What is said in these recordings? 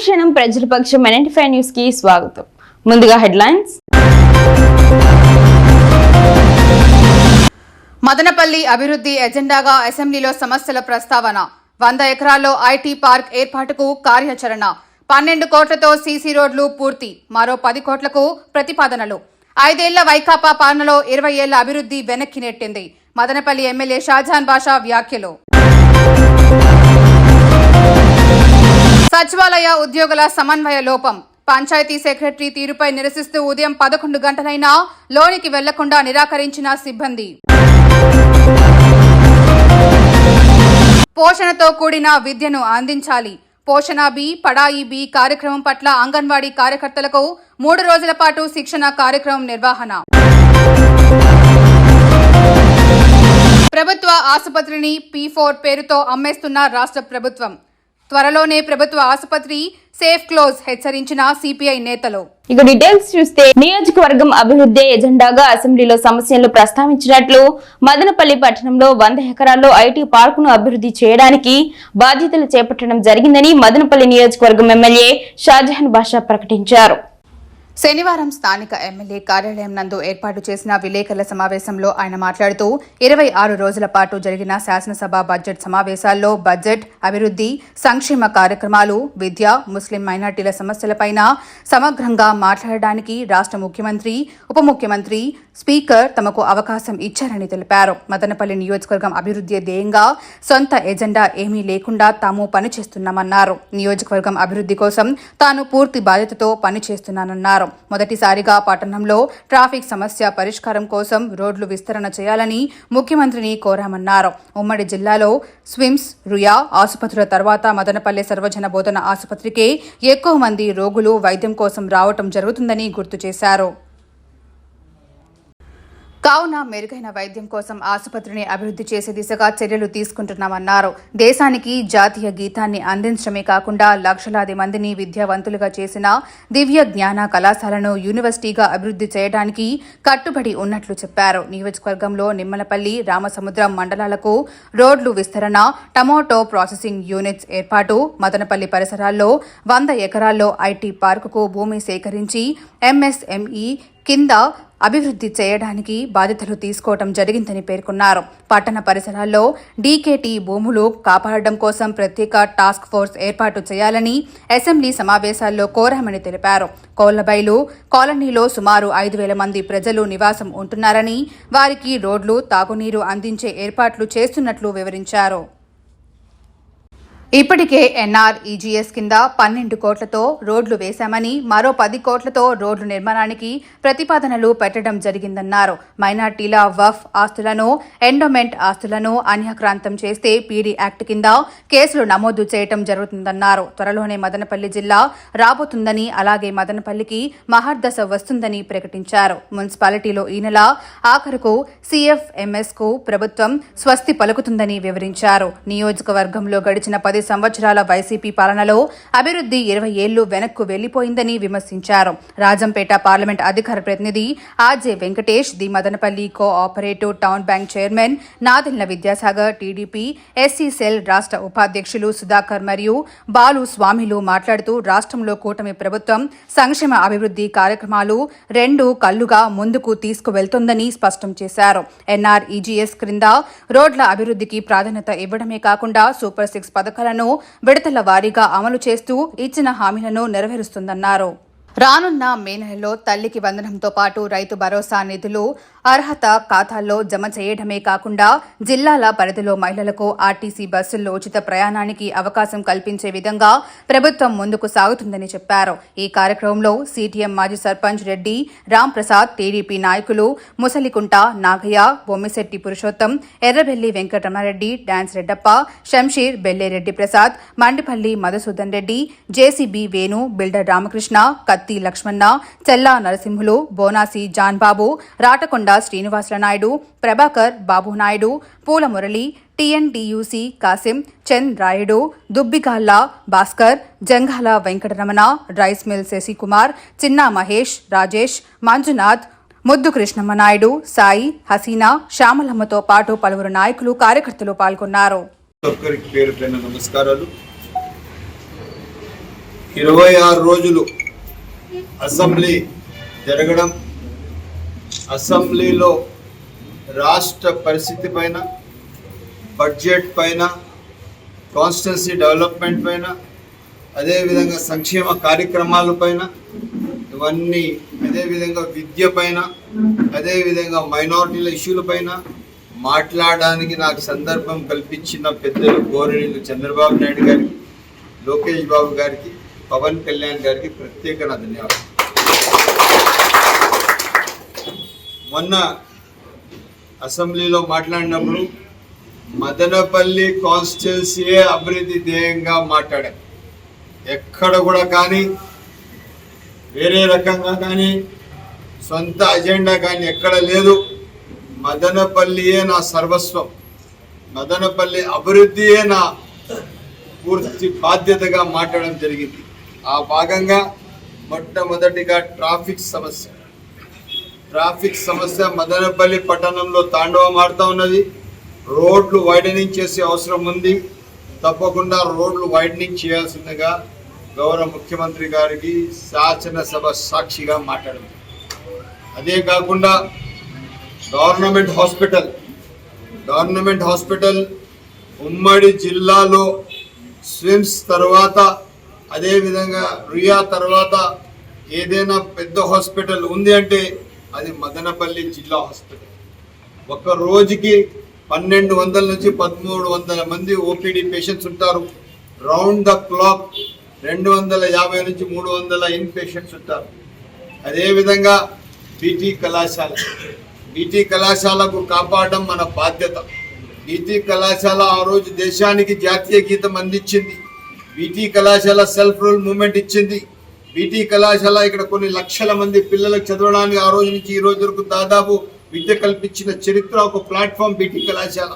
అనుక్షణం ప్రజల పక్షం NMT five న్యూస్కి స్వాగతం. ముందుగా హెడ్లైన్స్. మదనపల్లి అభివృద్ధి ఎజెండాగా అసెంబ్లీలో సమస్యల ప్రస్తావన. వంద ఎకరాల్లో ఐటీ పార్క్ ఏర్పాటుకు కార్యాచరణ. పన్నెండు కోట్లతో సీసీ రోడ్లు పూర్తి మరో పది కోట్లకు ప్రతిపాదనలు. ఐదేళ్ళ వైకాపా పాలనలో ఇరవై ఏళ్ళ అభివృద్ధి వెనక్కి నెట్టింది. మదనపల్లి ఎమ్మెల్యే షాజహాన్ బాషా వ్యాఖ్యలు. సచివాలయ ఉద్యోగుల సమన్వయ లోపం. పంచాయతీ సెక్రటరీ తీరుపై నిరసిస్తూ ఉదయం పదకొండు గంటలైనా లోనికి వెళ్ళకుండా నిరాకరించిన సిబ్బంది. పోషణతో కూడిన విద్యను అందించాలి. పోషణ బి పడాయి బి కార్యక్రమం పట్ల అంగన్వాడీ కార్యకర్తలకు మూడు రోజుల పాటు శిక్షణ కార్యక్రమం నిర్వహణ. ప్రభుత్వ ఆసుపత్రిని పీ ఫోర్ పేరుతో అమ్మేస్తున్న రాష్ట్ర ప్రభుత్వం. త్వరలోనే ప్రభుత్వ ఆసుపత్రి సేఫ్ క్లోజ్ హెచ్చరించిన సిపిఐ నేతలు. ఇక డీటెయిల్స్ చూస్తే నియోజకవర్గం అభివృద్ధి ఎజెండాగా అసెంబ్లీలో సమస్యలు ప్రస్తావించినట్లు మదనపల్లి పట్టణంలో వంద ఎకరాల్లో ఐటీ పార్కును అభివృద్ధి చేయడానికి బాధ్యతలు చేపట్టడం జరిగిందని మదనపల్లి నియోజకవర్గం ఎమ్మెల్యే షాజహాన్ బాషా ప్రకటించారు. శనివారం స్థానిక ఎమ్మెల్యే కార్యాలయం నందు ఏర్పాటు చేసిన విలేకరుల సమావేశంలో ఆయన మాట్లాడుతూ ఇరవై ఆరు రోజుల పాటు జరిగిన శాసనసభ బడ్జెట్ సమావేశాల్లో బడ్జెట్ అభివృద్ధి సంక్షేమ కార్యక్రమాలు విద్య ముస్లిం మైనార్టీల సమస్యలపైన సమగ్రంగా మాట్లాడడానికి రాష్ట్ర ముఖ్యమంత్రి ఉప ముఖ్యమంత్రి స్పీకర్ తమకు అవకాశం ఇచ్చారని తెలిపారు. మదనపల్లి నియోజకవర్గం అభివృద్ధి ధ్యేయంగా సొంత ఎజెండా ఏమీ లేకుండా తాము పనిచేస్తున్నామన్నారు. నియోజకవర్గం అభివృద్ధి కోసం తాను పూర్తి బాధ్యతతో పనిచేస్తున్నానన్నారు. మొదటిసారిగా పట్టణంలో ట్రాఫిక్ సమస్య పరిష్కారం కోసం రోడ్లు విస్తరణ చేయాలని ముఖ్యమంత్రిని కోరామన్నారు. ఉమ్మడి జిల్లాలో స్విమ్స్ రుయా ఆసుపత్రుల తర్వాత మదనపల్లె సర్వజన బోధన ఆసుపత్రికే ఎక్కువ మంది రోగులు వైద్యం కోసం రావటం జరుగుతుందని గుర్తు చేశారు. కావున మెరుగైన వైద్యం కోసం ఆసుపత్రిని అభివృద్ధి చేసే దిశగా చర్యలు తీసుకుంటున్నామన్నారు. దేశానికి జాతీయ గీతాన్ని అందించడమే కాకుండా లక్షలాది మందిని విద్యావంతులుగా చేసిన దివ్య జ్ఞాన కళాశాలను యూనివర్సిటీగా అభివృద్ధి చేయడానికి కట్టుబడి ఉన్నట్లు చెప్పారు. నియోజకవర్గంలో నిమ్మలపల్లి రామసముద్రం మండలాలకు రోడ్లు విస్తరణ టమోటో ప్రాసెసింగ్ యూనిట్స్ ఏర్పాటు మదనపల్లి పరిసరాల్లో వంద ఎకరాల్లో ఐటీ పార్కుకు భూమి సేకరించి ఎంఎస్ఎంఈ కింద అభివృద్ధి చేయడానికి బాధ్యతలు తీసుకోవడం జరిగిందని పేర్కొన్నారు. పట్టణ పరిసరాల్లో డీకేటీ భూములు కాపాడడం కోసం ప్రత్యేక టాస్క్ ఫోర్స్ ఏర్పాటు చేయాలని అసెంబ్లీ సమావేశాల్లో కోరామని తెలిపారు. కోళ్ళబైలు కాలనీలో సుమారు ఐదు వేల మంది ప్రజలు నివాసం ఉంటున్నారని వారికి రోడ్లు తాగునీరు అందించే ఏర్పాట్లు చేస్తున్నట్లు వివరించారు. ఇప్పటికే ఎన్ఆర్ఈజీఎస్ కింద పన్నెండు కోట్లతో రోడ్లు వేశామని మరో పది కోట్లతో రోడ్లు నిర్మాణానికి ప్రతిపాదనలు పెట్టడం జరిగిందన్నారు. మైనార్టీల వఫ్ ఆస్తులను ఎండోమెంట్ ఆస్తులను అన్యాక్రాంతం చేస్తే పీడీ యాక్ట్ కింద కేసులు నమోదు చేయటం జరుగుతుందన్నారు. త్వరలోనే మదనపల్లి జిల్లా రాబోతుందని అలాగే మదనపల్లికి మహర్దశ వస్తుందని ప్రకటించారు. మున్సిపాలిటీలో ఈ నెల ఆఖరుకు సీఎఫ్ఎంఎస్కు ప్రభుత్వం స్వస్తి పలుకుతుందని వివరించారు. నియోజకవర్గంలో గడిచిన పది సంవత్సరాల వైసీపీ పాలనలో అభివృద్ధి ఇరవై ఏళ్ళు వెనక్కు వెళ్ళిపోయిందని విమర్శించారు. రాజంపేట పార్లమెంట్ అధికార ప్రతినిధి RJ Venkatesh the Madanapalle co-operative town bank chairman నాదిల్న Vidyasagar TDP SC cell రాష్ట్ర ఉపాధ్యక్షులు సుధాకర్ మరియు బాలు స్వామిలు మాట్లాడుతూ రాష్ట్రంలో కూటమి ప్రభుత్వం సంక్షేమ అభివృద్ధి కార్యక్రమాలు రెండు కళ్ళుగా ముందుకు తీసుకువెళ్తోందని స్పష్టం చేశారు. ఎన్ఆర్ఈజీఎస్ క్రింద రోడ్ల అభివృద్ధికి ప్రాధాన్యత ఇవ్వడమే కాకుండా సూపర్ సిక్స్ పథకాలను విడతల వారీగా అమలు చేస్తూ ఇచ్చిన హామీలను నెరవేరుస్తుందన్నారు. రానున్న మే నెలలో తల్లికి వందనంతో పాటు రైతు భరోసా నిధులు అర్హత ఖాతాల్లో జమ చేయడమే కాకుండా జిల్లాల పరిధిలో మహిళలకు ఆర్టీసీ బస్సుల్లో ఉచిత ప్రయాణానికి అవకాశం కల్పించే విధంగా ప్రభుత్వం ముందుకు సాగుతుందని చెప్పారు. ఈ కార్యక్రమంలో సీటీఎం మాజీ సర్పంచ్ రెడ్డి రాంప్రసాద్ టీడీపీ నాయకులు Musalikunta Nagaiah Bommisetty Purushotham Errabelli Venkataramareddy dance Reddappa Shamsheer Bellereddy Prasad Mandipalli Madhusudan Reddy JCB Venu builder Ramakrishna Katti Lakshmana Chella Narasimhulu బోనాసి John Babu Ratakonda శ్రీనివాసుల Naidu Prabhakar Babu Naidu Poola Murali TNTUC Kasim Chand Rayudu Dubbigalla Bhaskar Janghala Venkataramana rice mill Sasikumar Chinna Mahesh Rajesh Manjunath Muddu Krishnammanaidu Sai Hasina శ్యామలమ్మతో పాటు పలువురు నాయకులు కార్యకర్తలు పాల్గొన్నారు. నమస్కారాలు. ఇరవై ఆరు రోజులు assembly జరగడం అసెంబ్లీలో రాష్ట్ర పరిస్థితి పైన బడ్జెట్ పైన కాన్స్టిట్యున్సీ డెవలప్మెంట్ పైన అదేవిధంగా సంక్షేమ కార్యక్రమాల పైన ఇవన్నీ అదేవిధంగా విద్య పైన అదేవిధంగా మైనారిటీల ఇష్యూల పైన మాట్లాడడానికి నాకు సందర్భం కల్పించిన పెద్దలు గోరెనీళ్ళు చంద్రబాబు నాయుడు గారికి లోకేష్ బాబు గారికి పవన్ కళ్యాణ్ గారికి ప్రత్యేక నా ధన్యవాదాలు. మొన్న అసెంబ్లీలో మాట్లాడినప్పుడు మదనపల్లి కాన్స్టిట్యున్సీయే అభివృద్ధి ధ్యేయంగా మాట్లాడాం ఎక్కడ కూడా కానీ వేరే రకంగా కానీ సొంత అజెండా కానీ ఎక్కడ లేదు. మదనపల్లియే నా సర్వస్వం. మదనపల్లి అభివృద్ధియే నా పూర్తి బాధ్యతగా మాట్లాడడం జరిగింది. ఆ భాగంగా మొట్టమొదటిగా ట్రాఫిక్ సమస్య. ట్రాఫిక్ సమస్య మదనపల్లి పట్టణంలో తాండవం ఆడుతూ ఉన్నది. రోడ్లు వైడనింగ్ చేసే అవసరం ఉంది. తప్పకుండా రోడ్లు వైడనింగ్ చేయాల్సిందిగా గౌరవ ముఖ్యమంత్రి గారికి శాసనసభ సాక్షిగా మాట్లాడింది అదే కాకుండా గవర్నమెంట్ హాస్పిటల్ గవర్నమెంట్ హాస్పిటల్ ఉమ్మడి జిల్లాలో స్విమ్స్ తర్వాత అదేవిధంగా రియా తర్వాత ఏదైనా పెద్ద హాస్పిటల్ ఉంది అంటే అది మదనపల్లి జిల్లా హాస్పిటల్. ఒక రోజుకి పన్నెండు వందల నుంచి పదమూడు వందల మంది ఓపీడీ పేషెంట్స్ ఉంటారు. రౌండ్ ద క్లాక్ రెండు వందల యాభై నుంచి మూడు వందల ఇన్ పేషెంట్స్ ఉంటారు. అదేవిధంగా బీటీ కళాశాల. బీటీ కళాశాలకు కాపాడడం మన బాధ్యత. బీటీ కళాశాల ఆ రోజు దేశానికి జాతీయ గీతం అందించింది. బీటీ కళాశాల సెల్ఫ్ రూల్ మూమెంట్ ఇచ్చింది. బీటీ కళాశాల ఇక్కడ కొన్ని లక్షల మంది పిల్లలకు చదవడానికి ఆ రోజు నుంచి ఈ రోజు వరకు దాదాపు విద్య కల్పించిన చరిత్ర ఒక ప్లాట్ఫామ్ బీటీ కళాశాల.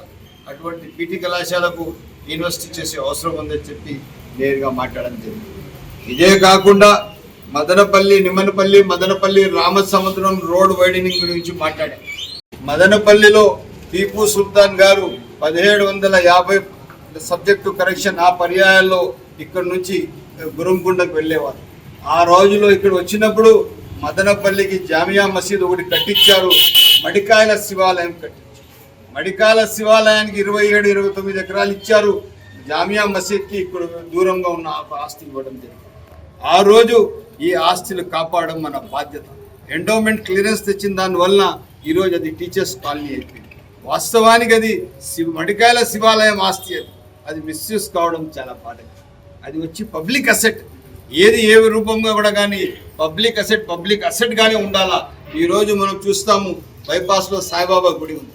అటువంటి బీటీ కళాశాలకు ఇన్వెస్ట్ చేసే అవసరం ఉందని చెప్పి నేరుగా మాట్లాడడం జరిగింది. ఇదే కాకుండా మదనపల్లి నిమ్మనపల్లి మదనపల్లి రామసముద్రం రోడ్ వైడనింగ్ గురించి మాట్లాడాం. మదనపల్లిలో టీపు సుల్తాన్ గారు పదిహేడు వందల యాభై సబ్జెక్టు కరెక్షన్ ఆ పర్యాయాల్లో ఇక్కడ నుంచి గురంగుండకు వెళ్ళేవారు. ఆ రోజులో ఇక్కడ వచ్చినప్పుడు మదనపల్లికి జామియా మసీద్ ఒకటి కట్టించారు. మడికాయల శివాలయం కట్టించారు. మడికాయల శివాలయానికి ఇరవై ఏడు ఇరవై తొమ్మిది ఎకరాలు ఇచ్చారు. జామియా మసీద్కి ఇక్కడ దూరంగా ఉన్న ఆస్తి ఇవ్వడం జరిగింది. ఆ రోజు ఈ ఆస్తులు కాపాడడం మన బాధ్యత. ఎండోమెంట్ క్లియరెన్స్ తెచ్చిన దానివల్ల ఈరోజు అది టీచర్స్ కాలనీ అయిపోయింది. వాస్తవానికి అది శివ మడికాయల శివాలయం ఆస్తి అది. అది మిస్యూస్ కావడం చాలా బాధ. అది వచ్చి పబ్లిక్ అసెట్ ఏది ఏ రూపంగా కూడా కానీ పబ్లిక్ అసెట్ పబ్లిక్ అసెట్గానే ఉండాలా? ఈరోజు మనం చూస్తాము బైపాస్లో సాయిబాబా గుడి ఉంది.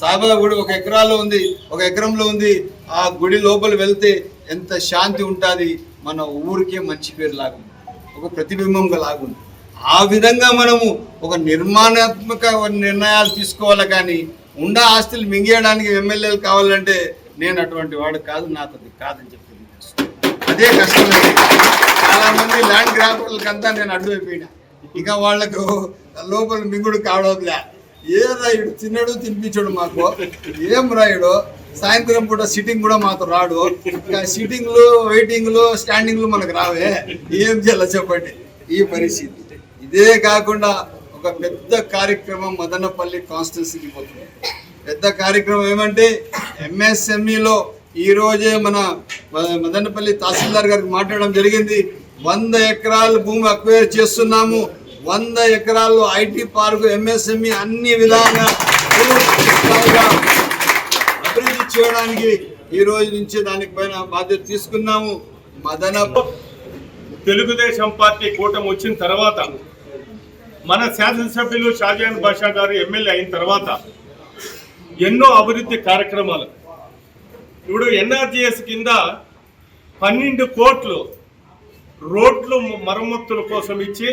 సాయిబాబా గుడి ఒక ఎకరాలో ఉంది ఒక ఎకరంలో ఉంది. ఆ గుడి లోపల వెళ్తే ఎంత శాంతి ఉంటుంది? మన ఊరికే మంచి పేరు లాగుంది. ఒక ప్రతిబింబంగా లాగుంది. ఆ విధంగా మనము ఒక నిర్మాణాత్మక నిర్ణయాలు తీసుకోవాలి కానీ ఉండ ఆస్తులు మింగేయడానికి ఎమ్మెల్యేలు కావాలంటే నేను అటువంటి వాడు కాదు నా కాదని చెప్పి అదే కష్టం చాలామంది ల్యాండ్ గ్రాఫర్లకు అంతా నేను అడ్డువైపోయినా. ఇక వాళ్ళకు లోపల మింగుడు కావడంలే ఏ రాయుడు తిన్నాడు తినిపించాడు మాకు. ఏం రాయుడు సాయంత్రం పూట సిట్టింగ్ కూడా మాతో రాడు. సిట్టింగ్లు వెయిటింగ్లు స్టాండింగ్లు మనకు రావే. ఏం చేయాలో చెప్పండి. ఈ పరిస్థితి. ఇదే కాకుండా ఒక పెద్ద కార్యక్రమం మదనపల్లి కాన్స్టిట్యూన్సీకి పోతుంది. పెద్ద కార్యక్రమం ఏమంటే ఎంఎస్ఎంఈలో ఈరోజే మన మదనపల్లి తహసీల్దార్ గారికి మాట్లాడడం జరిగింది. వంద ఎకరాలు భూమి అక్వైర్ చేస్తున్నాము. వంద ఎకరాల్లో ఐటీ పార్క్ ఎంఎస్ఎంఈ అన్ని విధాలుగా అభివృద్ధి చేయడానికి ఈ రోజు నుంచి దానిపైన బాధ్యత తీసుకున్నాము. మదన తెలుగుదేశం పార్టీ కూటమి వచ్చిన తర్వాత మన శాసనసభ్యులు షాజహాన్ బాషా గారు ఎమ్మెల్యే అయిన తర్వాత ఎన్నో అభివృద్ధి కార్యక్రమాలు ఇప్పుడు ఎన్ఆర్జీఎస్ కింద పన్నెండు కోట్లు రోడ్లు మరమ్మతుల కోసం ఇచ్చి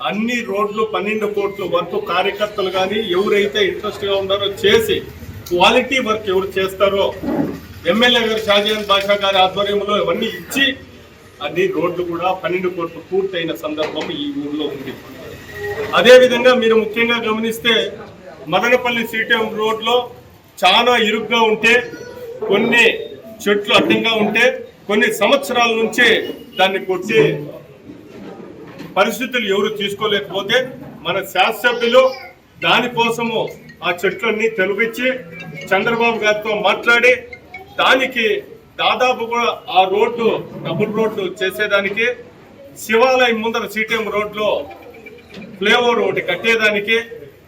అన్ని రోడ్లు పన్నెండు కోట్ల వరకు కార్యకర్తలు కానీ ఎవరైతే ఇంట్రెస్ట్గా ఉన్నారో చేసి క్వాలిటీ వర్క్ ఎవరు చేస్తారో ఎమ్మెల్యే గారు షాజహాన్ బాషా గారి ఆధ్వర్యంలో ఇవన్నీ ఇచ్చి అన్ని రోడ్లు కూడా పన్నెండు కోట్లు పూర్తయిన సందర్భం ఈ ఊర్లో ఉంది. అదేవిధంగా మీరు ముఖ్యంగా గమనిస్తే మదనపల్లి సిటీఎం రోడ్లో చాలా ఇరుగ్గా ఉంటే కొన్ని చెట్లు అడ్డంగా ఉంటే కొన్ని సంవత్సరాల నుంచి దాన్ని కొట్టి పరిస్థితులు ఎవరు తీసుకోలేకపోతే మన శాసనసభ్యులు దానికోసము ఆ చెట్లన్నీ తెలిపించి చంద్రబాబు గారితో మాట్లాడి దానికి దాదాపు కూడా ఆ రోడ్డు డబుల్ రోడ్డు చేసేదానికి శివాలయం ముందర సిటిఎం రోడ్లో ఫ్లేఓవర్ ఒకటి కట్టేదానికి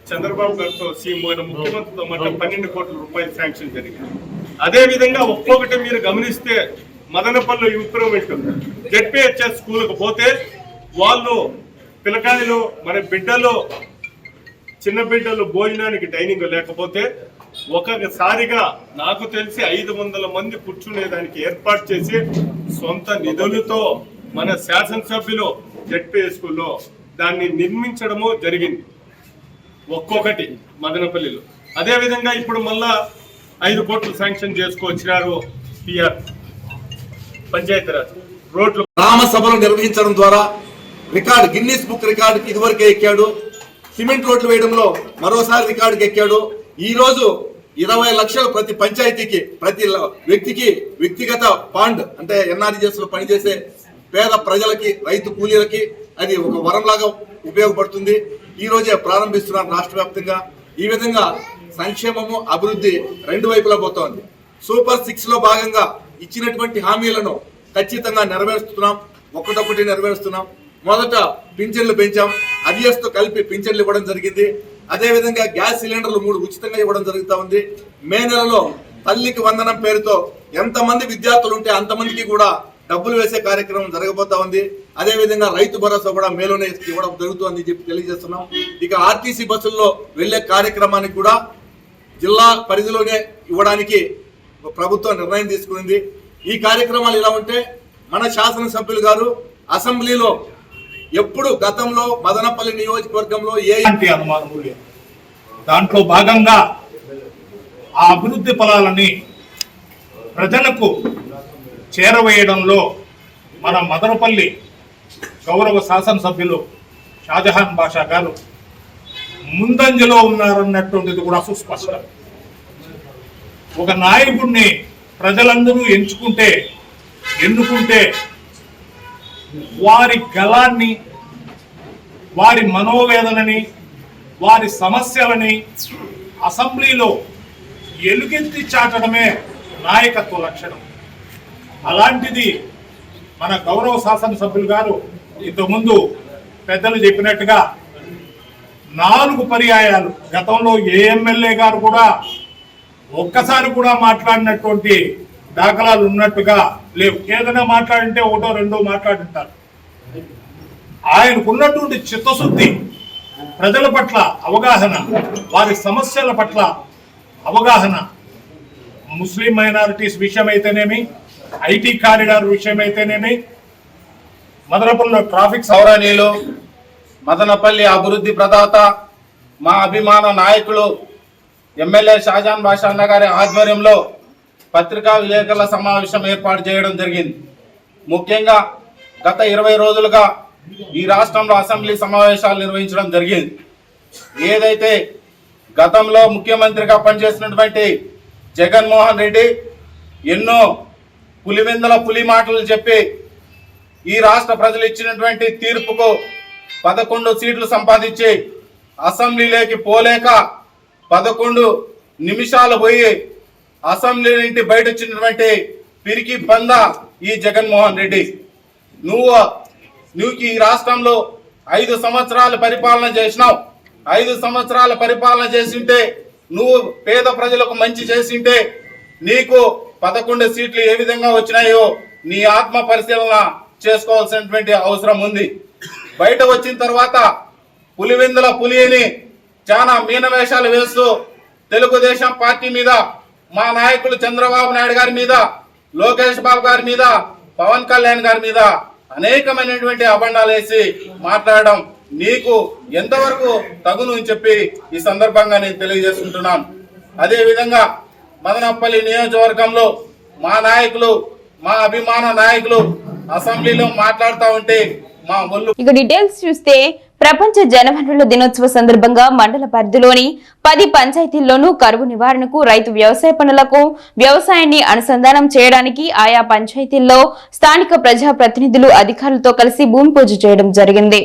చంద్రబాబు గారితో సీఎం ముఖ్యమంత్రితో మాట పన్నెండు కోట్ల రూపాయలు శాంక్షన్ జరిగింది. అదే విధంగా ఒక్కొక్కటి మీరు గమనిస్తే మదనపల్లి ఇంప్రూవ్మెంట్ జెడ్పిహెచ్ఎస్ స్కూల్కి పోతే వాళ్ళు పిల్లకాయలు మన బిడ్డలు చిన్న బిడ్డలు భోజనానికి డైనింగ్ లేకపోతే ఒకసారిగా నాకు తెలిసి ఐదు వందల మంది కూర్చునేదానికి ఏర్పాటు చేసి సొంత నిధులతో మన శాసనసభ్యులు జెడ్పీ స్కూల్లో దాన్ని నిర్మించడము జరిగింది. ఒక్కొక్కటి మదనపల్లిలో. అదేవిధంగా ఇప్పుడు మళ్ళా ఐదు కోట్లు శాంక్షన్ చేసుకొచ్చినారు పిఆర్ పంచాయతీరాజ్. రోడ్లు గ్రామ సభలు నిర్వహించడం ద్వారా రికార్డ్ గిన్నీస్ బుక్ రికార్డుకి ఇదివరకే ఎక్కాడు. సిమెంట్ రోడ్లు వేయడంలో మరోసారి రికార్డుకి ఎక్కాడు. ఈ రోజు ఇరవై లక్షలు ప్రతి పంచాయతీకి ప్రతి వ్యక్తికి వ్యక్తిగత పాండ్ అంటే ఎన్ఆర్జిఎస్లో పనిచేసే పేద ప్రజలకి రైతు కూలీలకి అది ఒక వరంలాగా ఉపయోగపడుతుంది. ఈ రోజే ప్రారంభిస్తున్నారు రాష్ట్ర వ్యాప్తంగా. ఈ విధంగా సంక్షేమము అభివృద్ధి రెండు వైపులా పోతోంది. సూపర్ సిక్స్లో భాగంగా ఇచ్చినటువంటి హామీలను ఖచ్చితంగా నెరవేరుస్తున్నాం. ఒకటొకటి నెరవేరుస్తున్నాం. మొదట పింఛన్లు పెంచాం. అదియస్తో తో కలిపి పింఛన్లు ఇవ్వడం జరిగింది. అదే విధంగా గ్యాస్ సిలిండర్లు మూడు ఉచితంగా ఇవ్వడం జరుగుతూ ఉంది. మే నెలలో తల్లికి వందనం పేరుతో ఎంతమంది విద్యార్థులు ఉంటే అంతమందికి కూడా డబ్బులు వేసే కార్యక్రమం జరగబోతా ఉంది. అదే విధంగా రైతు భరోసా కూడా మేలోనే ఇవ్వడం జరుగుతుంది అని చెప్పి తెలియజేస్తున్నాం. ఇక ఆర్టీసీ బస్సుల్లో వెళ్ళే కార్యక్రమానికి కూడా జిల్లా పరిధిలోనే ఇవ్వడానికి ప్రభుత్వం నిర్ణయం తీసుకుంది. ఈ కార్యక్రమాలు ఇలా ఉంటే మన శాసనసభ్యులు గారు అసెంబ్లీలో ఎప్పుడు గతంలో మదనపల్లి నియోజకవర్గంలో ఏ అనుమానము లేదు. దాంట్లో భాగంగా ఆ అభివృద్ధి ఫలాలని ప్రజలకు చేరవేయడంలో మన మదనపల్లి గౌరవ శాసనసభ్యులు షాజహాన్ బాషా గారు ముందంజలో ఉన్నారన్నటువంటిది కూడా సుస్పష్టం ఒక నాయకుడిని ప్రజలందరూ ఎంచుకుంటే ఎన్నుకుంటే వారి గలాన్ని వారి మనోవేదనని వారి సమస్యలని అసెంబ్లీలో ఎలుగెత్తి చాటడమే నాయకత్వ లక్షణం. అలాంటిది మన గౌరవ శాసనసభ్యులు గారు ఇంతకుముందు పెద్దలు చెప్పినట్టుగా నాలుగు పర్యాయాలు. గతంలో ఏ ఎమ్మెల్యే గారు కూడా ఒక్కసారి కూడా మాట్లాడినటువంటి దాఖలాలు ఉన్నట్టుగా లేవు. ఏదైనా మాట్లాడింటే ఒకటో రెండో మాట్లాడింటారు. ఆయనకున్నటువంటి చిత్తశుద్ధి ప్రజల పట్ల అవగాహన వారి సమస్యల పట్ల అవగాహన. ముస్లిం మైనారిటీస్ విషయమైతేనేమి ఐటీ కారిడార్ విషయం అయితేనేమి మదనపల్లిలో ట్రాఫిక్ సౌరణీయులు మదనపల్లి అభివృద్ధి ప్రదాత మా అభిమాన నాయకులు ఎమ్మెల్యే షాజాన్ బాషా గారి ఆధ్వర్యంలో పత్రికా విలేకరుల సమావేశం ఏర్పాటు చేయడం జరిగింది. ముఖ్యంగా గత ఇరవై రోజులుగా ఈ రాష్ట్రంలో అసెంబ్లీ సమావేశాలు నిర్వహించడం జరిగింది. ఏదైతే గతంలో ముఖ్యమంత్రిగా పనిచేసినటువంటి జగన్మోహన్ రెడ్డి ఎన్నో పులివెందుల పులి మాటలు చెప్పి ఈ రాష్ట్ర ప్రజలు ఇచ్చినటువంటి తీర్పుకు పదకొండు సీట్లు సంపాదించి అసెంబ్లీలోకి పోలేక పదకొండు నిమిషాలు పోయి అసెంబ్లీ నుండి బయట వచ్చినటువంటి పిరికి పంద ఈ జగన్మోహన్ రెడ్డి. నువ్వు నువ్వు ఈ రాష్ట్రంలో ఐదు సంవత్సరాలు పరిపాలన చేసినావు. ఐదు సంవత్సరాల పరిపాలన చేసింటే నువ్వు పేద ప్రజలకు మంచి చేసింటే నీకు పదకొండు సీట్లు ఏ విధంగా వచ్చినాయో నీ ఆత్మ పరిశీలన చేసుకోవాల్సినటువంటి అవసరం ఉంది. బయట వచ్చిన తర్వాత పులివెందుల పులిని చాలా మీనవేషాలు వేస్తూ తెలుగుదేశం పార్టీ మీద మా నాయకులు చంద్రబాబు నాయుడు గారి మీద లోకేష్ బాబు గారి మీద పవన్ కళ్యాణ్ గారి మీద అనేకమైనటువంటి అబండాలు వేసి మాట్లాడడం నీకు ఎంతవరకు తగును అని చెప్పి ఈ సందర్భంగా నేను తెలియజేసుకుంటున్నాను. అదేవిధంగా మదనపల్లి నియోజకవర్గంలో మా నాయకులు మా అభిమాన నాయకులు అసెంబ్లీలో మాట్లాడుతూ ఉంటే ఇక డీటెయిల్స్ చూస్తే ప్రపంచ జనవనరుల దినోత్సవ సందర్భంగా మండల పరిధిలోని పది పంచాయతీల్లోనూ కరువు నివారణకు రైతు వ్యవసాయ పనులకు వ్యవసాయాన్ని అనుసంధానం చేయడానికి ఆయా పంచాయతీల్లో స్థానిక ప్రజా ప్రతినిధులు అధికారులతో కలిసి భూమి పూజ చేయడం జరిగింది.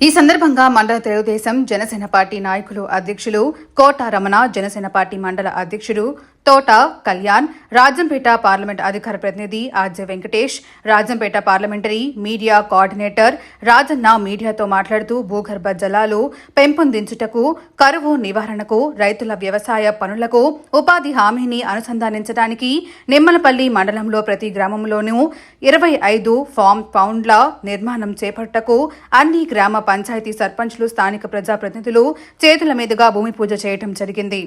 ఈ సందర్భంగా మండల తెలుగుదేశం జనసేన పార్టీ నాయకులు అధ్యక్షులు కోట రమణ జనసేన పార్టీ మండల అధ్యక్షుడు తోట కళ్యాణ్ రాజంపేట పార్లమెంట్ అధికార ప్రతినిధి RJ Venkatesh Rajampet parliamentary media coordinator Rajanna మీడియాతో మాట్లాడుతూ భూగర్భ జలాలు పెంపొందించుటకు కరువు నివారణకు రైతుల వ్యవసాయ పనులకు ఉపాధి హామీని అనుసంధానించడానికి నిమ్మలపల్లి మండలంలో ప్రతి గ్రామంలోనూ ఇరవై ఐదు ఫామ్ పౌండ్ల నిర్మాణం చేపట్టకు అన్ని గ్రామ పంచాయతీ సర్పంచ్లు స్థానిక ప్రజాప్రతినిధులు చేతుల మీదుగా భూమి పూజ చేయడం జరిగింది.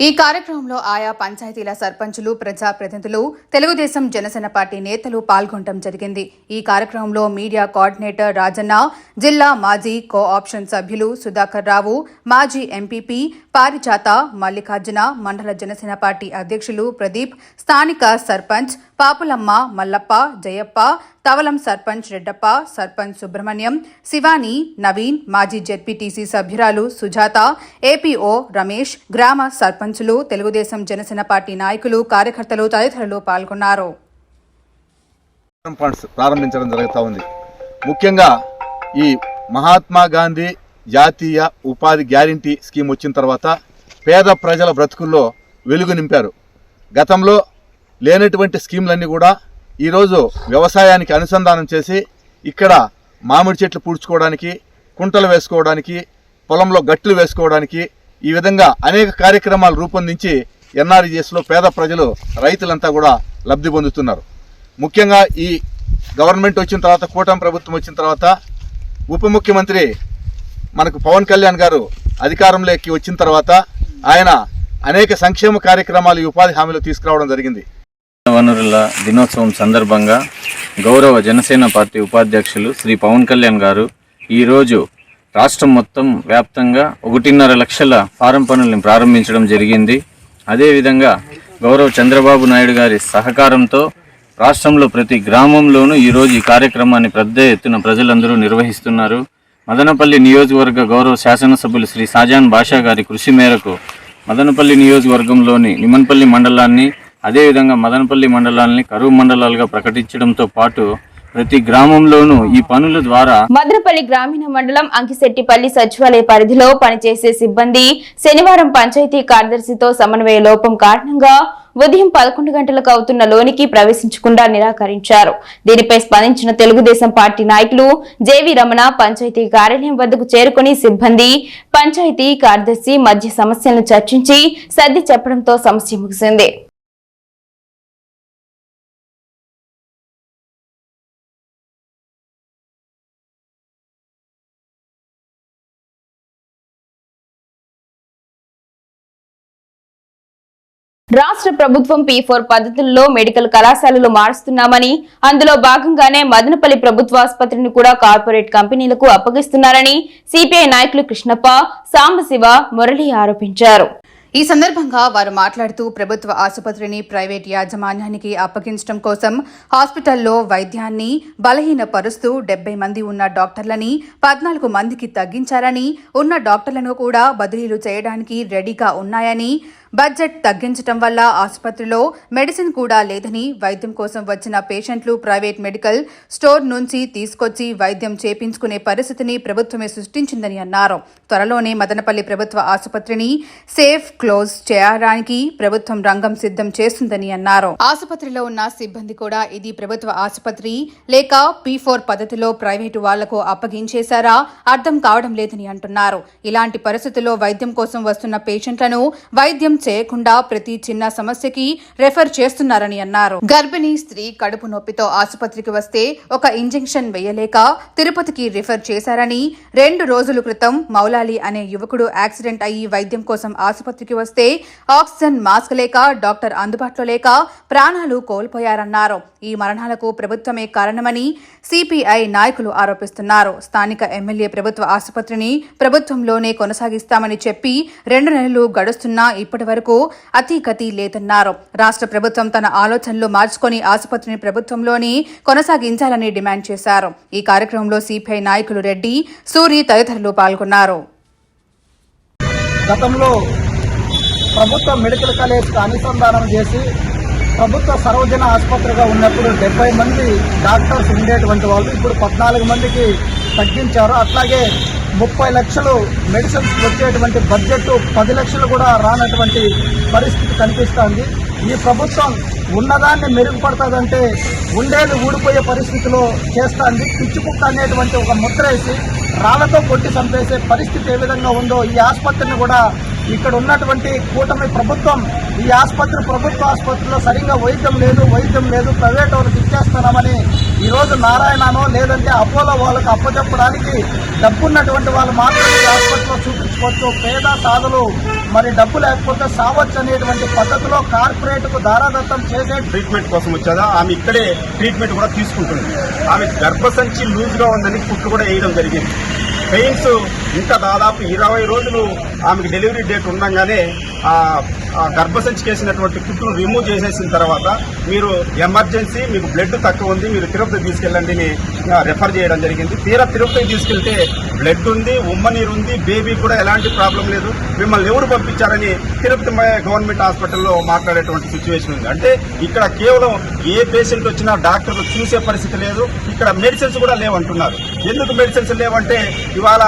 ఈ కార్యక్రమంలో ఆయా పంచాయతీల సర్పంచులు ప్రజాప్రతినిధులు తెలుగుదేశం జనసేన పార్టీ నేతలు పాల్గొనడం జరిగింది. ఈ కార్యక్రమంలో మీడియా కోఆర్డినేటర్ రాజన్న జిల్లా మాజీ కో ఆప్షన్ సభ్యులు సుధాకర్ రావు మాజీ ఎంపీపీ పారిజాత మల్లికార్జున మండల జనసేన పార్టీ అధ్యక్షులు ప్రదీప్ స్థానిక సర్పంచ్ పాపులమ్మ మల్లప్ప జయప్ప తవలం సర్పంచ్ రెడ్డప్ప సర్పంచ్ సుబ్రహ్మణ్యం శివాని నవీన్ మాజీ జెడ్పీటీసీ సభ్యురాలు సుజాత ఏపీఓ రమేష్ గ్రామ సర్పంచులు తెలుగుదేశం జనసేన పార్టీ నాయకులు కార్యకర్తలు తదితరులు పాల్గొన్నారు. ప్రారంభించడం జరుగుతూ ఉంది. ముఖ్యంగా ఈ మహాత్మా గాంధీ జాతీయ ఉపాధి గ్యారంటీ స్కీమ్ వచ్చిన తర్వాత పేద ప్రజల బ్రతుకుల్లో వెలుగు నింపారు. గతంలో లేనటువంటి స్కీమ్లన్నీ కూడా ఈరోజు వ్యవసాయానికి అనుసంధానం చేసి ఇక్కడ మామిడి చెట్లు పూడ్చుకోవడానికి కుంటలు వేసుకోవడానికి పొలంలో గట్లు వేసుకోవడానికి ఈ విధంగా అనేక కార్యక్రమాలు రూపొందించి ఎన్ఆర్జీఎస్లో పేద ప్రజలు రైతులంతా కూడా లబ్ధి పొందుతున్నారు. ముఖ్యంగా ఈ గవర్నమెంట్ వచ్చిన తర్వాత కూటమి ప్రభుత్వం వచ్చిన తర్వాత ఉప ముఖ్యమంత్రి మనకు పవన్ కళ్యాణ్ గారు అధికారంలోకి వచ్చిన తర్వాత ఆయన అనేక సంక్షేమ కార్యక్రమాలు ఈ ఉపాధి హామీలు తీసుకురావడం జరిగింది. వనరుల దినోత్సవం సందర్భంగా గౌరవ జనసేన పార్టీ ఉపాధ్యక్షులు శ్రీ పవన్ కళ్యాణ్ గారు ఈరోజు రాష్ట్రం మొత్తం వ్యాప్తంగా ఒకటిన్నర లక్షల ఫారం పనులను ప్రారంభించడం జరిగింది. అదేవిధంగా గౌరవ చంద్రబాబు నాయుడు గారి సహకారంతో రాష్ట్రంలో ప్రతి గ్రామంలోనూ ఈరోజు ఈ కార్యక్రమాన్ని పెద్ద ఎత్తున ప్రజలందరూ నిర్వహిస్తున్నారు. మదనపల్లి నియోజకవర్గ గౌరవ శాసనసభ్యులు శ్రీ షాజాన్ బాషా గారి కృషి మేరకు మదనపల్లి నియోజకవర్గంలోని నిమన్పల్లి మండలాన్ని అదేవిధంగా మదనపల్లి మండలాన్ని కరువు మండలాలుగా ప్రకటించడంతో పాటు ప్రతి గ్రామంలోనూ ఈ పనుల ద్వారా మదనపల్లి గ్రామీణ మండలం అంకిశెట్టిపల్లి సచివాలయ పరిధిలో పనిచేసే సిబ్బంది శనివారం పంచాయతీ కార్యదర్శితో సమన్వయ లోపం కారణంగా ఉదయం పదకొండు గంటలకు అవుతున్న లోనికి ప్రవేశించకుండా నిరాకరించారు. దీనిపై స్పందించిన తెలుగుదేశం పార్టీ నాయకులు జేవి రమణ పంచాయతీ కార్యాలయం వద్దకు చేరుకుని సిబ్బంది పంచాయతీ కార్యదర్శి మధ్య సమస్యలను చర్చించి సర్ది చెప్పడంతో సమస్య ముగిసింది. రాష్ట్ర ప్రభుత్వం పీ ఫోర్ పద్ధతుల్లో మెడికల్ కళాశాలలు మారుస్తున్నామని అందులో భాగంగానే మదనపల్లి ప్రభుత్వ ఆసుపత్రిని కూడా కార్పొరేట్ కంపెనీలకు అప్పగిస్తున్నారని సిపిఐ నాయకులు కృష్ణప్ప సాంబశివ మురళి ఆరోపించారు. ఈ సందర్భంగా వారు మాట్లాడుతూ ప్రభుత్వ ఆసుపత్రిని ప్రైవేట్ యాజమాన్యానికి అప్పగించడం కోసం హాస్పిటల్లో వైద్యాన్ని బలహీనపరుస్తూ డెబ్బై మంది ఉన్న డాక్టర్లని పద్నాలుగు మందికి తగ్గించారని ఉన్న డాక్టర్లను కూడా బదిలీలు చేయడానికి రెడీగా ఉన్నాయని బడ్జెట్ తగ్గించడం వల్ల ఆసుపత్రిలో మెడిసిన్ కూడా లేదని వైద్యం కోసం వచ్చిన పేషెంట్లు ప్రైవేట్ మెడికల్ స్టోర్ నుంచి తీసుకొచ్చి వైద్యం చేపించుకునే పరిస్థితిని ప్రభుత్వమే సృష్టించిందని అన్నారు. త్వరలోనే మదనపల్లి ప్రభుత్వ ఆసుపత్రిని సేఫ్ క్లోజ్ చేయడానికి ప్రభుత్వం రంగం సిద్ధం చేస్తుందని అన్నారు. ఆసుపత్రిలో ఉన్న సిబ్బంది కూడా ఇది ప్రభుత్వ ఆసుపత్రి లేక పీ ఫోర్ పద్ధతిలో ప్రైవేటు వాళ్ళకు అప్పగించేశారా? అర్థం కావడం లేదని అంటున్నారు. ఇలాంటి పరిస్థితుల్లో వైద్యం కోసం వస్తున్న పేషెంట్లను వైద్యం చేయకుండా ప్రతి చిన్న సమస్యకి రెఫర్ చేస్తున్నారని అన్నారు. గర్భిణీ స్త్రీ కడుపు నొప్పితో ఆసుపత్రికి వస్తే ఒక ఇంజెక్షన్ వేయలేక తిరుపతికి రిఫర్ చేశారని రెండు రోజుల క్రితం మౌలాలి అనే యువకుడు యాక్సిడెంట్ అయ్యి వైద్యం కోసం ఆసుపత్రికి వస్తే ఆక్సిజన్ మాస్క్ లేక డాక్టర్ అందుబాటులో లేక ప్రాణాలు కోల్పోయారన్నారు. ఈ మరణాలకు ప్రభుత్వమే కారణమని సిపిఐ నాయకులు ఆరోపిస్తున్నారు. స్థానిక ఎమ్మెల్యే ప్రభుత్వ ఆసుపత్రిని ప్రభుత్వంలోనే కొనసాగిస్తామని చెప్పి రెండు నెలలు గడుస్తున్నా ఇప్పటి వరకు అతీగతి లేదన్నారు. రాష్ట్ర ప్రభుత్వం తన ఆలోచనలు మార్చుకొని ఆసుపత్రిని ప్రభుత్వంలోని కొనసాగించాలని డిమాండ్ చేశారు. ఈ కార్యక్రమంలో సిపిఐ నాయకులు రెడ్డి సూరి తదితరులు పాల్గొన్నారు. గతంలో ప్రభుత్వ మెడికల్ కాలేజ్కి అనుసంధానం చేసి ప్రభుత్వ సర్వజన ఆసుపత్రిగా ఉన్నప్పుడు డెబ్బై మంది డాక్టర్స్ ఉండేటువంటి వాళ్ళు ఇప్పుడు పద్నాలుగు మందికి తగ్గించారు. అట్లాగే ముప్పై లక్షలు మెడిసిన్స్ వచ్చేటువంటి బడ్జెట్ పది లక్షలు కూడా రానటువంటి పరిస్థితి కనిపిస్తోంది. ఈ ప్రభుత్వం ఉన్నదాన్ని మెరుగుపడుతుందంటే ఉండేది ఊడిపోయే పరిస్థితిలో చేస్తుంది. పిచ్చిపుక్క అనేటువంటి ఒక ముద్ర వేసి రాళ్ళతో కొట్టి చంపేసే పరిస్థితి ఏ విధంగా ఉందో ఈ ఆసుపత్రిని కూడా ఇక్కడ ఉన్నటువంటి కూటమి ప్రభుత్వం ఈ ఆసుపత్రి ప్రభుత్వ ఆసుపత్రిలో సరిగ్గా వైద్యం లేదు వైద్యం లేదు ప్రైవేట్ వాళ్ళకి ఇచ్చేస్తున్నామని ఈరోజు నారాయణనో లేదంటే అపోలో వాళ్ళకి అప్పచెప్పడానికి డబ్బున్నటువంటి వాళ్ళు మాత్రమే ఈ ఆసుపత్రిలో చూపించుకోవచ్చు. పేద సాధులు మరి డబ్బు లేకపోతే సావచ్చు అనేటువంటి పద్ధతిలో కార్పొరేట్కు దారాదత్తం చేసే ట్రీట్మెంట్ కోసం వచ్చేదా ఆమె ఇక్కడే ట్రీట్మెంట్ కూడా తీసుకుంటుంది. ఆమె గర్భసంచి లూజ్గా ఉందని ఫుడ్ కూడా వేయడం జరిగింది. పెయిన్స్ ఇంకా దాదాపు ఇరవై రోజులు ఆమెకి డెలివరీ డేట్ ఉండగానే గర్భసంచి చేసినటువంటి గర్భసంచికి కుట్లు రిమూవ్ చేసేసిన తర్వాత మీరు ఎమర్జెన్సీ మీకు బ్లడ్ తక్కువ ఉంది మీరు తిరుపతి తీసుకెళ్ళండి రెఫర్ చేయడం జరిగింది. తీరా తిరుపతి తీసుకెళ్తే బ్లడ్ ఉంది ఉమ్మనీరు ఉంది బేబీ కూడా ఎలాంటి ప్రాబ్లం లేదు. మిమ్మల్ని ఎవరు పంపించారని తిరుపతి గవర్నమెంట్ హాస్పిటల్లో మాట్లాడేటువంటి సిచ్యువేషన్ ఉంది. అంటే ఇక్కడ కేవలం ఏ పేషెంట్ వచ్చినా డాక్టర్లు చూసే పరిస్థితి లేదు. ఇక్కడ మెడిసిన్స్ కూడా లేవంటున్నారు. ఎందుకు మెడిసిన్స్ లేవంటే ఇవాళ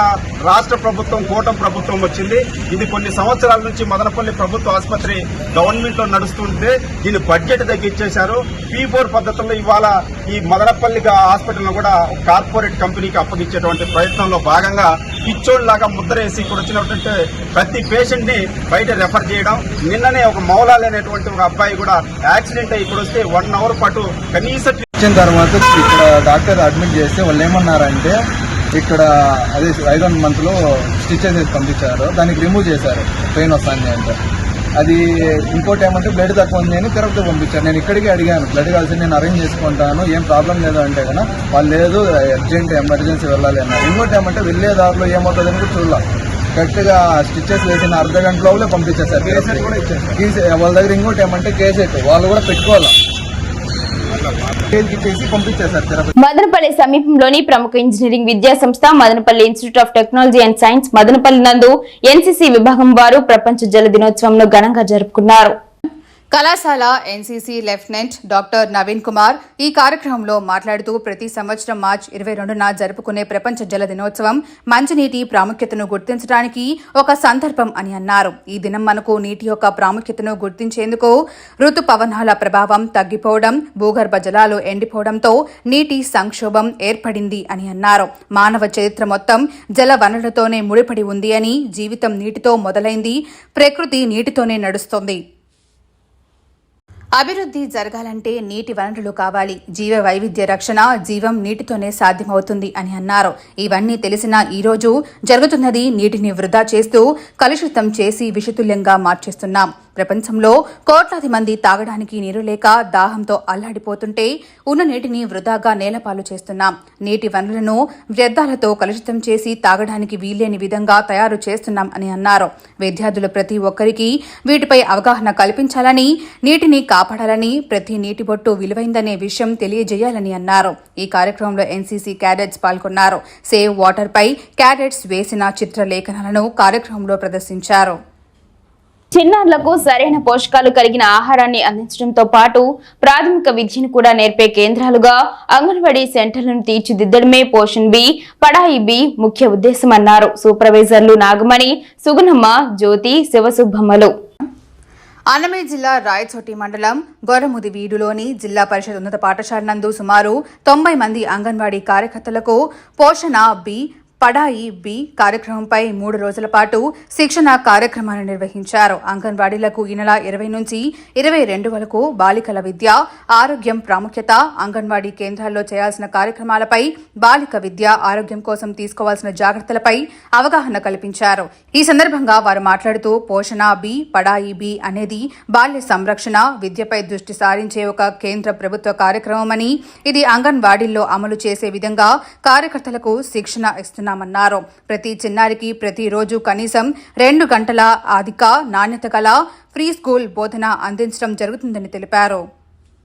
రాష్ట్ర ప్రభుత్వం కూటమి ప్రభుత్వం వచ్చింది. ఇది కొన్ని సంవత్సరాల నుంచి మదనపల్లి ప్రభుత్వ ఆసుపత్రి గవర్నమెంట్లో నడుస్తుంటే దీని బడ్జెట్ తగ్గించేశారు పీ ఫోర్ పద్ధతుల్లో ఇవాళ ఈ మదనపల్లి హాస్పిటల్ కూడా కార్పొరేట్ కంపెనీకి అప్పగించేటువంటి ప్రయత్నంలో భాగంగా పిచ్చోడ్లాగా ముద్ర వేసి ఇక్కడ వచ్చినటువంటి ప్రతి పేషెంట్ని బయట రెఫర్ చేయడం నిన్ననే ఒక మౌలాలి అనేటువంటి ఒక అబ్బాయి కూడా యాక్సిడెంట్ అయ్యి ఇక్కడ వస్తే వన్ అవర్ పాటు కనీసం ఇచ్చిన తర్వాత ఇక్కడ డాక్టర్ అడ్మిట్ చేస్తే వాళ్ళు ఏమన్నారంటే ఇక్కడ అదే ఐరన్ మంత్లో స్టిచెస్ వేసి పంపించారు. దానికి రిమూవ్ చేశారు. పెయిన్ వస్తుంది అంటే. అది ఇంకోటి ఏమంటే బ్లడ్ తక్కువ ఉంది అని తిరుపతి పంపించారు. నేను ఇక్కడికి అడిగాను. బ్లడ్ కలిసి నేను అరేంజ్ చేసుకుంటాను. ఏం ప్రాబ్లం లేదు అంటే కదా వాళ్ళు లేదు అర్జెంట్ ఎమర్జెన్సీ వెళ్ళాలి అన్నారు. ఇంకోటి ఏమంటే వెళ్ళే దారిలో ఏమవుతుంది అని కూడా చూడాలి. కరెక్ట్గా స్టిచెస్ వేసిన అర్ధ గంట లోపలే పంపించేశారు. కేసెట్ వాళ్ళ దగ్గర ఇంకోటి ఏమంటే కేసెట్. వాళ్ళు కూడా పెట్టుకోవాలి కేజీకి ఇచ్చేసి పంపించేశారు తిరుపతి మదనపల్లి సమీపంలోని ప్రముఖ ఇంజనీరింగ్ విద్యా సంస్థ Madanapalle institute of technology and science Madanapalle నందు ఎన్సీసీ విభాగం వారు ప్రపంచ జల దినోత్సవంను ఘనంగా జరుపుకున్నారు. కళాశాల NCC lieutenant doctor Naveen Kumar ఈ కార్యక్రమంలో మాట్లాడుతూ ప్రతి సంవత్సరం మార్చి ఇరవై రెండున జరుపుకునే ప్రపంచ జల దినోత్సవం మంచినీటి ప్రాముఖ్యతను గుర్తించడానికి ఒక సందర్భం అని అన్నారు. ఈ దినం మనకు నీటి యొక్క ప్రాముఖ్యతను గుర్తించేందుకు ఋతుపవనాల ప్రభావం తగ్గిపోవడం భూగర్భ జలాలు ఎండిపోవడంతో నీటి సంక్షోభం ఏర్పడింది అని అన్నారు. మానవ చరిత్ర మొత్తం జల వనరులతోనే ముడిపడి ఉంది అని జీవితం నీటితో మొదలైంది ప్రకృతి నీటితోనే నడుస్తోంది. అభివృద్ధి జరగాలంటే నీటి వనరులు కావాలి. జీవ వైవిధ్య రక్షణ జీవం నీటితోనే సాధ్యమవుతుంది అని అన్నారు. ఇవన్నీ తెలిసిన ఈ రోజు జరుగుతున్నది నీటిని వృధా చేస్తూ కలుషితం చేసి విషతుల్యంగా మార్చేస్తున్నాం. ప్రపంచంలో కోట్లాది మంది తాగడానికి నీరు లేక దాహంతో అల్లాడిపోతుంటే ఉన్న నీటిని వృధాగా నేలపాలు చేస్తున్నాం. నీటి వనరులను వ్యర్థాలతో కలుషితం చేసి తాగడానికి వీల్లేని విధంగా తయారు చేస్తున్నాం అని అన్నారు. విద్యార్థులు ప్రతి ఒక్కరికి వీటిపై అవగాహన కల్పించాలని నీటిని కాపాడాలని ప్రతి నీటి బొట్టు విలువైందనే విషయం తెలియజేయాలని అన్నారు. ఈ కార్యక్రమంలో ఎన్సీసీ క్యాడెట్స్ పాల్గొన్నారు. సేవ్ వాటర్ పై క్యాడెట్స్ వేసిన చిత్రలేఖనాలను కార్యక్రమంలో ప్రదర్శించారు. చిన్నారులకు సరైన పోషకాలు కలిగిన ఆహారాన్ని అందించడంతో పాటు ప్రాథమిక విద్యను కూడా నేర్పే కేంద్రాలుగా అంగన్వాడీ సెంటర్లను తీర్చిదిద్దడమే పోషణ్ బి పడాయి బి ముఖ్య ఉద్దేశమన్నారు. సూపర్వైజర్లు నాగమణి సుగుణమ్మ జ్యోతి శివసుబ్బమ్మలు. అన్నమయ్య జిల్లా రాయచోటి మండలం గొర్రముది వీడులోని జిల్లా పరిషత్ ఉన్నత పాఠశాల నందు సుమారు తొంభై మంది అంగన్వాడీ కార్యకర్తలకు పోషణ బి పడాయి బి కార్యక్రమంపై మూడు రోజుల పాటు శిక్షణ కార్యక్రమాన్ని నిర్వహించారు. అంగన్వాడీలకు ఈ నెల ఇరవై నుంచి ఇరవై రెండు వరకు బాలికల విద్య ఆరోగ్యం ప్రాముఖ్యత అంగన్వాడీ కేంద్రాల్లో చేయాల్సిన కార్యక్రమాలపై బాలిక విద్య ఆరోగ్యం కోసం తీసుకోవాల్సిన జాగ్రత్తలపై అవగాహన కల్పించారు. ఈ సందర్భంగా వారు మాట్లాడుతూ పోషణ బి పడాయి బి అనేది బాల్య సంరక్షణ విద్యపై దృష్టి సారించే ఒక కేంద్ర ప్రభుత్వ కార్యక్రమమని ఇది అంగన్వాడీల్లో అమలు చేసే విధంగా కార్యకర్తలకు శిక్షణ ఇస్తున్నారు చేస్తున్నామన్నారు. ప్రతి చిన్నారికి ప్రతిరోజు కనీసం రెండు గంటల అధిక నాణ్యత గల ఫ్రీ స్కూల్ బోధన అందించడం జరుగుతుందని తెలిపారు.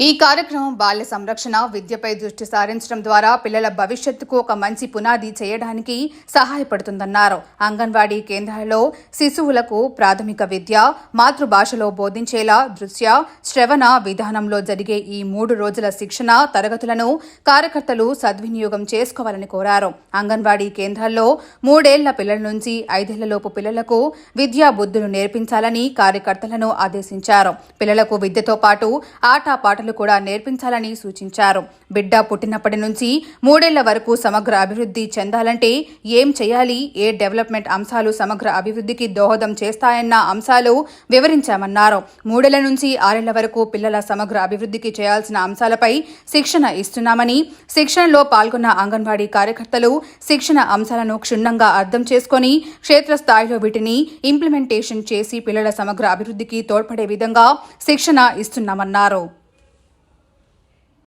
ఈ కార్యక్రమం బాల్య సంరక్షణ విద్యపై దృష్టి సారించడం ద్వారా పిల్లల భవిష్యత్తుకు ఒక మంచి పునాది చేయడానికి సహాయపడుతుందన్నారు. అంగన్వాడీ కేంద్రాల్లో శిశువులకు ప్రాథమిక విద్య మాతృభాషలో బోధించేలా దృశ్య శ్రవణ విధానంలో జరిగే ఈ మూడు రోజుల శిక్షణ తరగతులను కార్యకర్తలు సద్వినియోగం చేసుకోవాలని కోరారు. అంగన్వాడీ కేంద్రాల్లో మూడేళ్ళ పిల్లల నుంచి ఐదేళ్ళలోపు పిల్లలకు విద్యా బుద్ధులు నేర్పించాలని కార్యకర్తలను ఆదేశించారు. పిల్లలకు విద్యతో పాటు ఆటపాటలు కూడా నేర్పించాలని సూచించారు. బిడ్డ పుట్టినప్పటి నుంచి మూడేళ్ళ వరకు సమగ్ర అభివృద్ధి చెందాలంటే ఏం చేయాలి? ఏ డెవలప్మెంట్ అంశాలు సమగ్ర అభివృద్ధికి దోహదం చేస్తాయన్న అంశాలు వివరించామన్నారు. మూడేళ్ళ నుంచి ఆరేళ్ళ వరకు పిల్లల సమగ్ర అభివృద్ధికి చేయాల్సిన అంశాలపై శిక్షణ ఇస్తున్నామని శిక్షణలో పాల్గొన్న అంగన్వాడీ కార్యకర్తలు శిక్షణ అంశాలను క్షుణ్ణంగా అర్థం చేసుకొని క్షేత్రస్థాయిలో వీటిని ఇంప్లిమెంటేషన్ చేసి పిల్లల సమగ్ర అభివృద్ధికి తోడ్పడే విధంగా శిక్షణ ఇస్తున్నామన్నారు.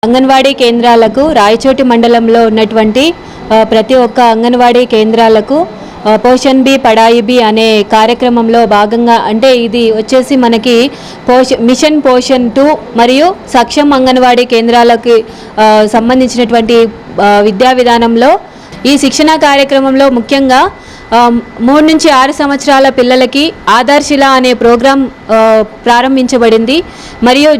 అంగన్వాడీ కేంద్రాలకు రాయచోటి మండలంలో ఉన్నటువంటి ప్రతి ఒక్క అంగన్వాడీ కేంద్రాలకు పోషన్ బి పడాయి బి అనే కార్యక్రమంలో భాగంగా అంటే ఇది వచ్చేసి మనకి పోష మిషన్ పోషన్ టూ మరియు సక్షం అంగన్వాడీ కేంద్రాలకి సంబంధించినటువంటి విద్యా విధానంలో ఈ శిక్షణ కార్యక్రమంలో ముఖ్యంగా మూడు నుంచి ఆరు సంవత్సరాల పిల్లలకి ఆధార్శిల అనే ప్రోగ్రాం ప్రారంభించబడింది. మరియు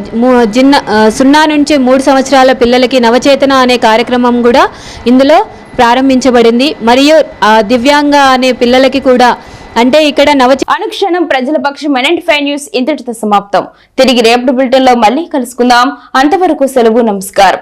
జిన్న సున్నా నుంచి మూడు సంవత్సరాల పిల్లలకి నవచేతన అనే కార్యక్రమం కూడా ఇందులో ప్రారంభించబడింది. మరియు దివ్యాంగ అనే పిల్లలకి కూడా అంటే ఇక్కడ నవ అనుక్షణం ప్రజల పక్షం ఫైవ్ న్యూస్ ఇంతటితో సమాప్తం. తిరిగి రేపటి బులెటిన్లో మళ్ళీ కలుసుకుందాం. అంతవరకు సెలవు నమస్కారం.